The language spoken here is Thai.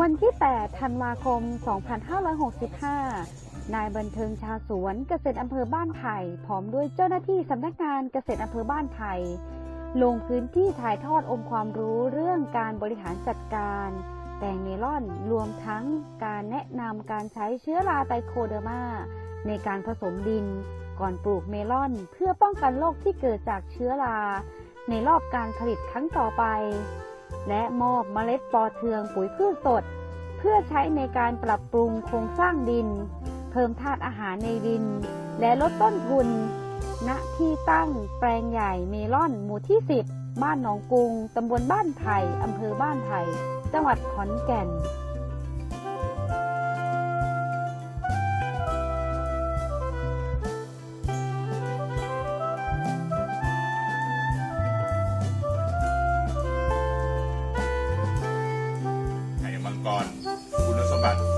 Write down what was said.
วันที่ 8 ธันวาคม 2565 นายบันเทิงชาสวนเกษตรอำเภอบ้านไผ่พร้อมด้วยเจ้าหน้าที่สำนักงานเกษตรอำเภอบ้านไผ่ลงพื้นที่ถ่ายทอดองค์ความรู้เรื่องการบริหารจัดการ แตงเมลอนรวมทั้งการแนะนำการใช้เชื้อราไตโคเดอร์มาในการผสมดิน ก่อนปลูกเมลอนเพื่อป้องกันโรคที่เกิดจากเชื้อรา ในรอบการผลิตครั้งต่อไป และมอบเมล็ดปอเทืองปุ๋ยพืชสด เพื่อใช้ในการปรับปรุงโครงสร้างดิน เพิ่มธาตุอาหารในดิน และลดต้นทุน ณที่ตั้งแปลงใหญ่เมลอนหมู่ที่ 10 บ้านหนองกุงตำบลบ้านไผ่อำเภอบ้านไผ่จังหวัดขอนแก่น ไข่มังกรคุณสมบัติ